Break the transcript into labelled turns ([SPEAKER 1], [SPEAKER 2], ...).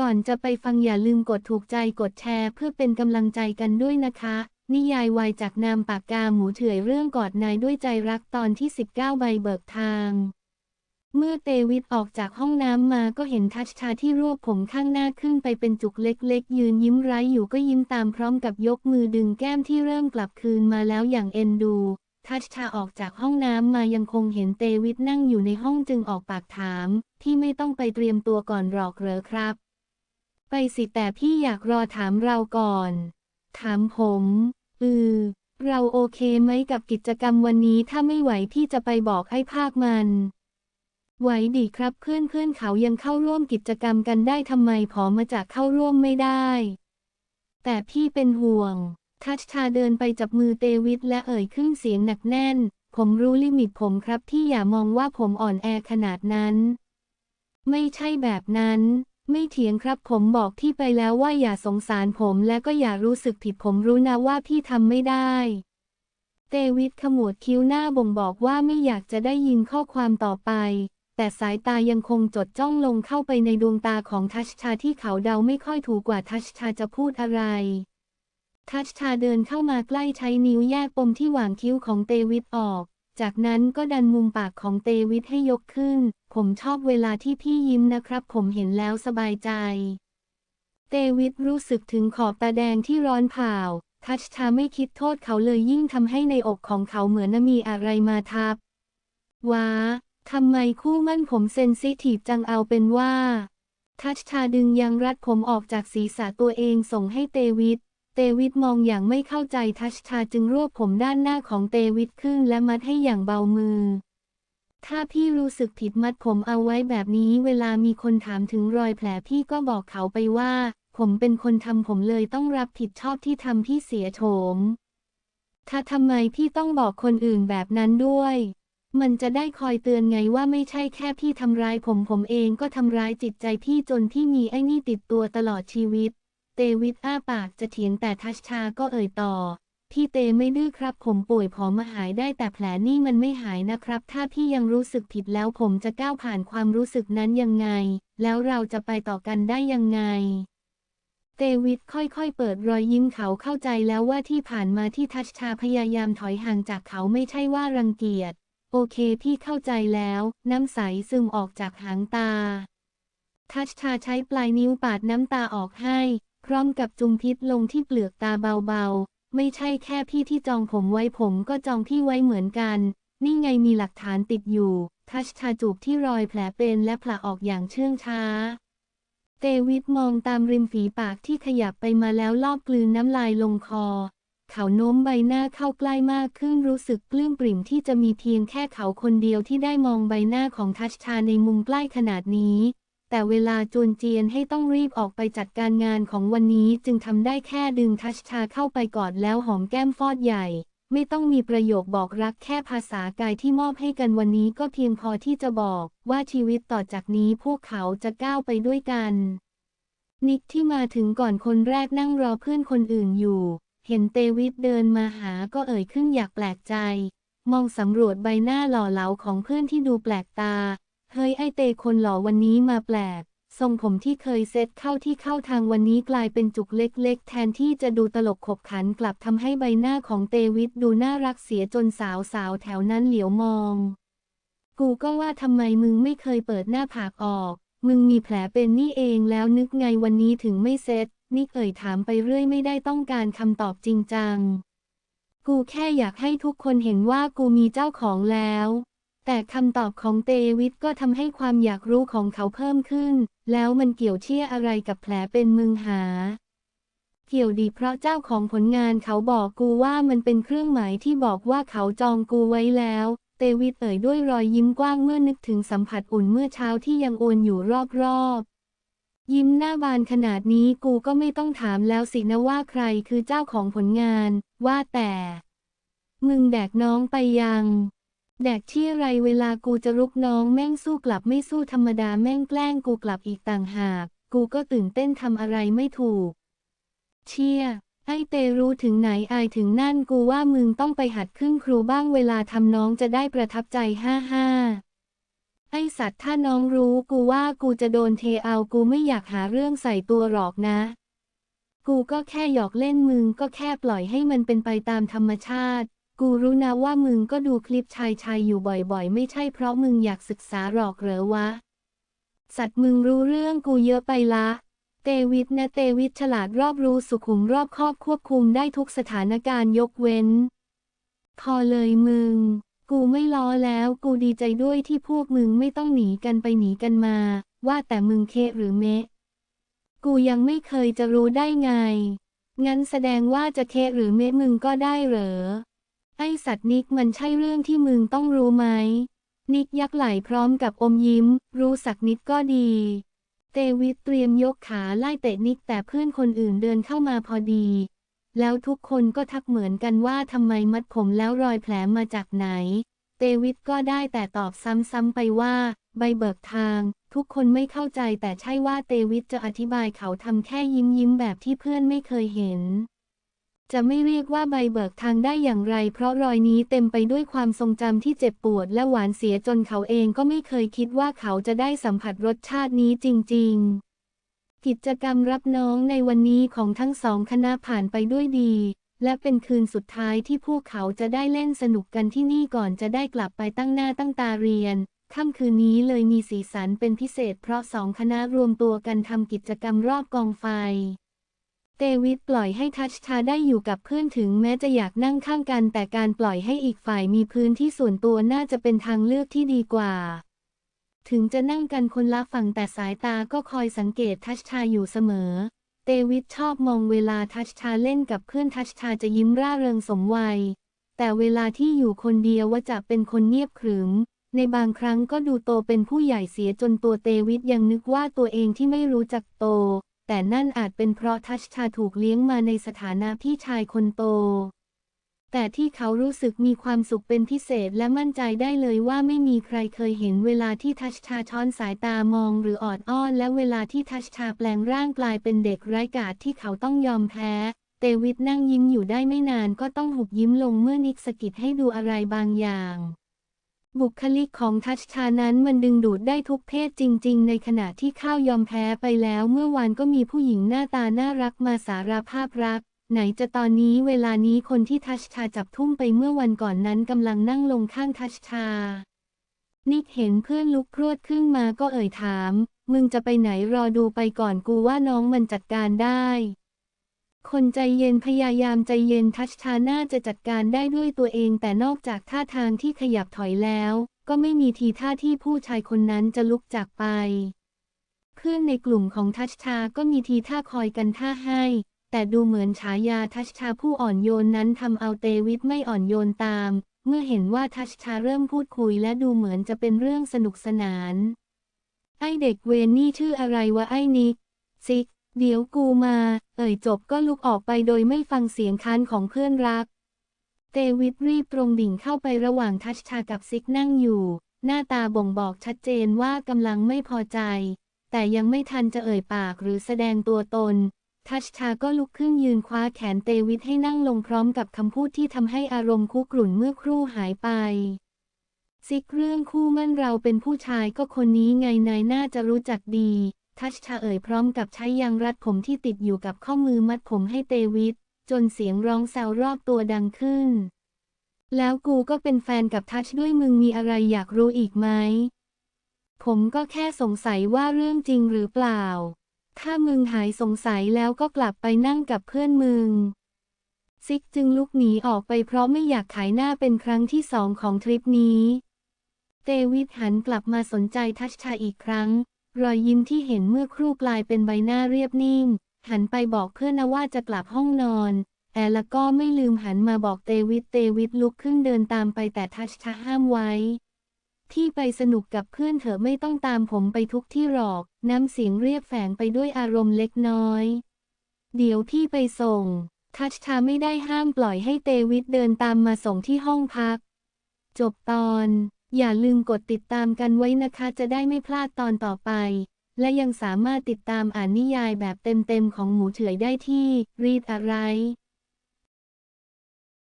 [SPEAKER 1] ก่อนจะไปฟังอย่าลืมกดถูกใจกดแชร์ เพื่อเป็นกำลังใจกันด้วยนะคะ นิยายวายจากนามปากกาหมูเถื่อยเรื่องกอดนายด้วยใจรักตอนที่ 19 ใบเบิกทาง เมื่อเตวิทออกจากห้องน้ำมาก็เห็นทัชชาที่รวบผมข้างหน้าขึ้นไปเป็นจุกเล็กๆ ยืนยิ้มร้ายอยู่ก็ยิ้มตามพร้อมกับยกมือดึงแก้มที่เริ่มกลับคืนมาแล้วอย่างเอ็นดูทัชชาออกจากห้องน้ำมายังคงเห็นเตวิทนั่งอยู่ในห้องจึงออกปากถามพี่ไม่ต้องไปเตรียมตัวก่อนหรอกเหรอครับ ไปสิแต่พี่อยากรอถามเราก่อน ถามผม อือ เราโอเคไหมกับกิจกรรมวันนี้ถ้าไม่ไหวพี่จะไปบอกให้ภาคมัน ไหวดีครับเพื่อนเพื่อนเขายังเข้าร่วมกิจกรรมกันได้ทำไมผอมาจากเข้าร่วมไม่ได้ แต่พี่เป็นห่วง ทัชชาเดินไปจับมือเตวิทและเอ่ยขึ้นเสียงหนักแน่น ผมรู้ลิมิตผมครับที่อย่ามองว่าผมอ่อนแอขนาดนั้น ไม่ใช่แบบนั้น ไม่เถียงครับผมบอกที่ไปแล้วว่าอย่าสงสารผมและก็อย่ารู้สึกผิดผมรู้นะว่าพี่ทำไม่ได้ เตวิทขมวดคิ้วหน้าบ่งบอกว่าไม่อยากจะได้ยินข้อความต่อไป แต่สายตายังคงจดจ้องลงเข้าไปในดวงตาของทัชชาที่เขาเดาไม่ค่อยถูกกว่าทัชชาจะพูดอะไร ทัชชาเดินเข้ามาใกล้ใช้นิ้วแยกปมที่หว่างคิ้วของเตวิทออก จากนั้นก็ดันมุมปากของเตวิทให้ยกขึ้น ผมชอบเวลาที่พี่ยิ้มนะครับ ผมเห็นแล้วสบายใจ เตวิทรู้สึกถึงขอบตาแดงที่ร้อนเผาทัชชาไม่คิดโทษเขาเลยยิ่งทำให้ในอกของเขาเหมือนมีอะไรมาทับ ว้าทำไมคู่มั่นผมเซนซิทีฟจังเอาเป็นว่า ทัชชาดึงยางรัดผมออกจากศีรษะตัวเองส่งให้เตวิท เตวิทมองอย่างไม่เข้าใจทัชชาจึงรวบผมด้านหน้าของเตวิทขึ้นและมัดให้อย่างเบามือ ถ้าพี่รู้สึกผิดมัดผมเอาไว้แบบนี้ เวลามีคนถามถึงรอยแผลพี่ก็บอกเขาไปว่า ผมเป็นคนทำผมเลยต้องรับผิดชอบที่ทำพี่เสียโฉม ถ้าทำไมพี่ต้องบอกคนอื่นแบบนั้นด้วย มันจะได้คอยเตือนไงว่าไม่ใช่แค่พี่ทำร้ายผมผมเองก็ทำร้ายจิตใจพี่จนพี่มีไอ้นี่ติดตัวตลอดชีวิต เตวิทอ้าปากจะเถียงแต่ทัชชาก็เอ่ยต่อ พี่เตไม่ดื้อครับผมป่วยผอมมาหายได้แต่แผลนี่มันไม่หายนะครับ ถ้าพี่ยังรู้สึกผิดแล้วผมจะก้าวผ่านความรู้สึกนั้นยังไง แล้วเราจะไปต่อกันได้ยังไง เตวิทค่อยๆ เปิดรอยยิ้มเขาเข้าใจแล้วว่าที่ผ่านมาที่ทัชชาพยายามถอยห่างจากเขาไม่ใช่ว่ารังเกียจ โอเคพี่เข้าใจแล้ว น้ำใสซึมออกจากหางตาทัชชาใช้ปลายนิ้วปาดน้ำตาออกให้ พร้อมกับจุมพิษลงที่เปลือกตาเบาๆ ไม่ใช่แค่พี่ที่จองผมไว้ผมก็จองพี่ไว้เหมือนกัน นี่ไงมีหลักฐานติดอยู่ ทัชชาจูบที่รอยแผลเป็นและผละออกอย่างเชื่องช้า เตวิทมองตามริมฝีปากที่ขยับไปมาแล้วลอบกลืนน้ำลายลงคอ เขาโน้มใบหน้าเข้าใกล้มากขึ้นรู้สึกปลื้มปริ่มที่จะมีเพียงแค่เขาคนเดียวที่ได้มองใบหน้าของทัชชาในมุมใกล้ขนาดนี้ แต่เวลาจวนเจียนให้ต้องรีบออกไปจัดการงานของวันนี้จึงทำได้แค่ดึงทัชชาเข้าไปกอดแล้วหอมแก้มฟอดใหญ่ ไม่ต้องมีประโยคบอกรักแค่ภาษากายที่มอบให้กันวันนี้ก็เพียงพอที่จะบอกว่าชีวิตต่อจากนี้พวกเขาจะก้าวไปด้วยกัน นิกที่มาถึงก่อนคนแรกนั่งรอเพื่อนคนอื่นอยู่ เห็นเตวิทเดินมาหาก็เอ่ยขึ้นอยากแปลกใจ มองสำรวจใบหน้าหล่อเหลาของเพื่อนที่ดูแปลกตา เฮ้ยไอเตคนหล่อวันนี้มาแปลก ทรงผมที่เคยเซตเข้าที่เข้าทางวันนี้กลายเป็นจุกเล็ก ๆ แทนที่จะดูตลกขบขันกลับทำให้ใบหน้าของเตวิทดูน่ารักเสียจนสาวๆแถวนั้นเหลียวมอง กูก็ว่าทำไมมึงไม่เคยเปิดหน้าผากออก มึงมีแผลเป็นนี่เองแล้วนึกไงวันนี้ถึงไม่เซตนิกเอ่ยถามไปเรื่อยไม่ได้ต้องการคำตอบจริงจัง กูแค่อยากให้ทุกคนเห็นว่ากูมีเจ้าของแล้ว แต่คำตอบของเตวิทก็ทำให้ความอยากรู้ของเขาเพิ่มขึ้น แล้วมันเกี่ยวเชี่ยอะไรกับแผลเป็นมึงหา เกี่ยวดีเพราะเจ้าของผลงานเขาบอกกูว่ามันเป็นเครื่องหมายที่บอกว่าเขาจองกูไว้แล้ว เตวิทเอ่ยด้วยรอยยิ้มกว้างเมื่อนึกถึงสัมผัสอุ่นเมื่อเช้าที่ยังโอนอยู่รอบๆ ยิ้มหน้าบานขนาดนี้กูก็ไม่ต้องถามแล้วสินะว่าใครคือเจ้าของผลงาน ว่าแต่ มึงแดกน้องไปยัง แดกที่ไรเวลากูจะรุกน้องแม่งสู้กลับไม่สู้ธรรมดาแม่งแกล้งกูกลับอีกต่างหาก กูก็ตื่นเต้นทำอะไรไม่ถูก เชี่ย ไอเตรู้ถึงไหนอายถึงนั่นกูว่ามึงต้องไปหัดขึ้นครูบ้างเวลาทำน้องจะได้ประทับใจห้าห้าไอสัตว์ถ้าน้องรู้กูว่ากูจะโดนเทเอากูไม่อยากหาเรื่องใส่ตัวหรอกนะ กูก็แค่หยอกเล่นมึงก็แค่ปล่อยให้มันเป็นไปตามธรรมชาติ กูรู้นะว่ามึงก็ดูคลิปชายชายอยู่บ่อยๆ ไม่ใช่เพราะมึงอยากศึกษาหรอกเหรอวะ สัตว์มึงรู้เรื่องกูเยอะไปละ เตวิทนะเตวิทฉลาดรอบรู้สุขุมรอบครอบควบคุมได้ทุกสถานการณ์ยกเว้น พอเลยมึง กูไม่ล้อแล้วกูดีใจด้วยที่พวกมึงไม่ต้องหนีกันไปหนีกันมา ว่าแต่มึงเคหรือเมะ กูยังไม่เคยจะรู้ได้ไง งั้นแสดงว่าจะเคหรือเมะมึงก็ได้เหรอ ไอสัตว์นิกมันใช่เรื่องที่มึงต้องรู้ไหม นิกยักไหล่พร้อมกับอมยิ้ม รู้สักนิดก็ดี เตวิทเตรียมยกขาไล่เตะนิกแต่เพื่อนคนอื่นเดินเข้ามาพอดี แล้วทุกคนก็ทักเหมือนกันว่าทำไมมัดผมแล้วรอยแผลมาจากไหน เตวิทก็ได้แต่ตอบซ้ำๆไปว่า ใบเบิกทาง ทุกคนไม่เข้าใจแต่ใช่ว่าเตวิทจะอธิบายเขาทำแค่ยิ้มยิ้มแบบที่เพื่อนไม่เคยเห็น จะไม่เรียกว่าใบเบิกทางได้อย่างไร เพราะรอยนี้เต็มไปด้วยความทรงจำที่เจ็บปวดและหวานเสียจนเขาเองก็ไม่เคยคิดว่าเขาจะได้สัมผัสรสชาตินี้จริง ๆ กิจกรรมรับน้องในวันนี้ของทั้งสองคณะผ่านไปด้วยดี และเป็นคืนสุดท้ายที่พวกเขาจะได้เล่นสนุกกันที่นี่ก่อนจะได้กลับไปตั้งหน้าตั้งตาเรียนค่ำคืนนี้เลยมีสีสันเป็นพิเศษเพราะสองคณะรวมตัวกันทำกิจกรรมรอบกองไฟ เตวิทปล่อยให้ทัชชาได้อยู่กับเพื่อนถึงแม้จะอยากนั่งข้างกันแต่การปล่อยให้อีกฝ่ายมีพื้นที่ส่วนตัวน่าจะเป็นทางเลือกที่ดีกว่า ถึงจะนั่งกันคนละฝั่งแต่สายตาก็คอยสังเกตทัชชาอยู่เสมอ เตวิทชอบมองเวลาทัชชาเล่นกับเพื่อนทัชชาจะยิ้มร่าเริงสมวัย แต่เวลาที่อยู่คนเดียวว่าจะเป็นคนเงียบขรึม ในบางครั้งก็ดูโตเป็นผู้ใหญ่เสียจนตัวเตวิทยังนึกว่าตัวเองที่ไม่รู้จักโต แต่นั่นอาจเป็นเพราะทัชชาถูกเลี้ยงมาในสถานะพี่ชายคนโต แต่ที่เขารู้สึกมีความสุขเป็นพิเศษและมั่นใจได้เลยว่าไม่มีใครเคยเห็นเวลาที่ทัชชาช้อนสายตามองหรือออดอ้อนและเวลาที่ทัชชาแปลงร่างกลายเป็นเด็กไร้กาจที่เขาต้องยอมแพ้ เตวิทนั่งยิ้มอยู่ได้ไม่นานก็ต้องหุบยิ้มลงเมื่อนิกสกิดให้ดูอะไรบางอย่าง บุคลิกของทัชชานั้นมันดึงดูดได้ทุกเพศจริง ๆ ในขณะที่ข้าวยอมแพ้ไปแล้ว เมื่อวานก็มีผู้หญิงหน้าตาน่ารักมาสารภาพรัก ไหนจะตอนนี้เวลานี้คนที่ทัชชาจับทุ่มไปเมื่อวันก่อนนั้นกำลังนั่งลงข้างทัชชา นิกเห็นเพื่อนลุกพรวดขึ้นมาก็เอ่ยถาม มึงจะไปไหนรอดูไปก่อนกูว่าน้องมันจัดการได้ คนใจเย็นพยายามใจเย็นทัชชาน่าจะจัดการได้ด้วยตัวเอง แต่นอกจากท่าทางที่ขยับถอยแล้ว ก็ไม่มีทีท่าที่ผู้ชายคนนั้นจะลุกจากไป เพื่อนในกลุ่มของทัชชาก็มีทีท่าคอยกันท่าให้ แต่ดูเหมือนฉายาทัชชาผู้อ่อนโยนนั้นทำเอาเตวิทไม่อ่อนโยนตาม เมื่อเห็นว่าทัชชาเริ่มพูดคุยและดูเหมือนจะเป็นเรื่องสนุกสนาน ไอเด็กเวนนี่ชื่ออะไรวะไอนิกซิก เดี๋ยวกูมา เอ่ยจบก็ลุกออกไปโดยไม่ฟังเสียงค้านของเพื่อนรัก เตวิทรีบตรงดิ่งเข้าไประหว่างทัชชากับซิกนั่งอยู่ หน้าตาบ่งบอกชัดเจนว่ากำลังไม่พอใจ แต่ยังไม่ทันจะเอ่ยปากหรือแสดงตัวตน ทัชชาก็ลุกขึ้นยืนคว้าแขนเตวิทให้นั่งลงพร้อมกับคำพูดที่ทำให้อารมณ์คุกรุ่นเมื่อครู่หายไปซิกเรื่องคู่มั่นเราเป็นผู้ชายก็คนนี้ไงนายน่าจะรู้จักดี ทัชชาเอ่ยพร้อมกับใช้ยางรัดผมที่ติดอยู่กับข้อมือมัดผมให้เตวิทจนเสียงร้องแซวรอบตัวดังขึ้น แล้วกูก็เป็นแฟนกับทัชด้วยมึงมีอะไรอยากรู้อีกไหม ผมก็แค่สงสัยว่าเรื่องจริงหรือเปล่า ถ้ามึงหายสงสัยแล้วก็กลับไปนั่งกับเพื่อนมึง ซิกจึงลุกหนีออกไปเพราะไม่อยากขายหน้าเป็นครั้งที่สองของทริปนี้ เตวิทหันกลับมาสนใจทัชชาอีกครั้ง รอยยิ้มที่เห็นเมื่อครู่กลายเป็นใบหน้าเรียบนิ่ง หันไปบอกเพื่อนนะว่าจะกลับห้องนอน แอลแล้วก็ไม่ลืมหันมาบอกเตวิทเตวิทลุกขึ้นเดินตามไปแต่ทัชชาห้ามไว้ ที่ไปสนุกกับเพื่อนเถอะไม่ต้องตามผมไปทุกที่หรอก น้ำเสียงเรียบแฝงไปด้วยอารมณ์เล็กน้อย เดี๋ยวพี่ไปส่ง ทัชชาไม่ได้ห้ามปล่อยให้เตวิทเดินตามมาส่งที่ห้องพัก จบตอน อย่าลืมกดติดตามกันไว้นะคะ จะได้ไม่พลาดตอนต่อไป และยังสามารถติดตามอ่านนิยายแบบเต็มๆของหมูเฉอยได้ที่รีดอะไร